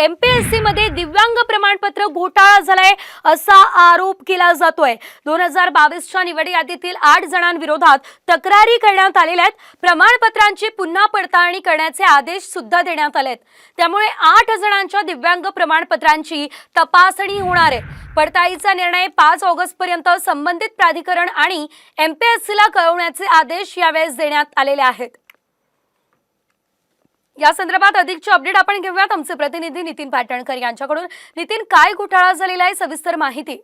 MPSC मध्ये दिव्यांग प्रमाणपत्र घोटाळा झालाय असा आरोप केला जातोय. दोन हजार बावीसच्या निवड यादीतील आठ जणांविरोधात तक्रारी करण्यात आलेल्या आहेत. प्रमाणपत्रांची पुन्हा पडताळणी करण्याचे आदेश सुद्धा देण्यात आहेत त्यामुळे आठ जणांच्या दिव्यांग प्रमाणपत्रांची तपासणी होणार आहे. पडताळीचा निर्णय पाच ऑगस्ट पर्यंत संबंधित प्राधिकरण आणि एमपीएससीला कळवण्याचे आदेश यावेळेस देण्यात आलेले आहेत. या संदर्भात अधिकची अपडेट आपण घेऊयात. आमचे प्रतिनिधी नितीन पाटणकर यांच्याकडून. नितीन काय घोटाळा झालेला आहे? सविस्तर माहिती.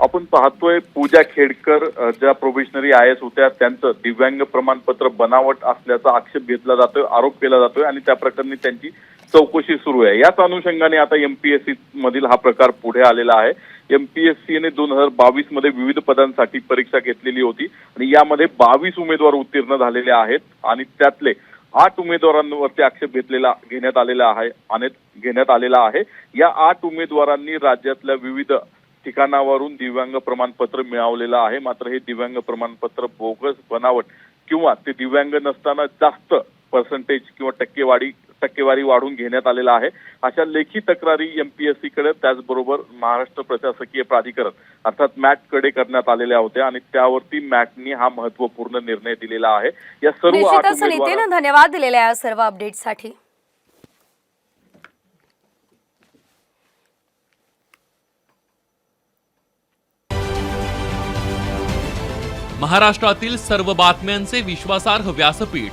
आपण पाहतोय पूजा खेडकर ज्या प्रोबेशनरी आय एस होत्या त्यांचं दिव्यांग प्रमाणपत्र बनावट असल्याचा आक्षेप घेतला जातोय आरोप केला जातोय आणि त्या प्रकरणी त्यांची चौकशी सुरू आहे. याच अनुषंगाने आता एमपीएससी मधील हा प्रकार पुढे आलेला आहे. एमपीएससीने दोन हजार बावीसमध्ये विविध पदांसाठी परीक्षा घेतलेली होती आणि यामध्ये बावीस उमेदवार उत्तीर्ण झालेले आहेत आणि त्यातले आठ उमेदवारांवरती आक्षेप घेतलेला घेण्यात आलेला आहे आणि घेण्यात आलेला आहे. या आठ उमेदवारांनी राज्यातल्या विविध ठिकाणावरून दिव्यांग प्रमाणपत्र मिळवलेलं आहे. मात्र हे दिव्यांग प्रमाणपत्र बोगस बनावट किंवा ते दिव्यांग नसताना जास्त पर्सेंटेज किंवा टक्केवारी टक्केवारी वाढून घेण्यात आलेला आहे. अशा लेखी तक्रारी एमपीएससी कडे त्याचबरोबर महाराष्ट्र प्रशासकीय प्राधिकरण अर्थात मॅटकडे करण्यात आलेल्या होत्या आणि त्यावरती मॅटनी हा महत्त्वपूर्ण निर्णय दिलेला आहे. या सर्व धन्यवाद दिलेल्या या सर्व अपडेटसाठी महाराष्ट्रातील सर्व बातम्यांचे विश्वासार्ह व्यासपीठ.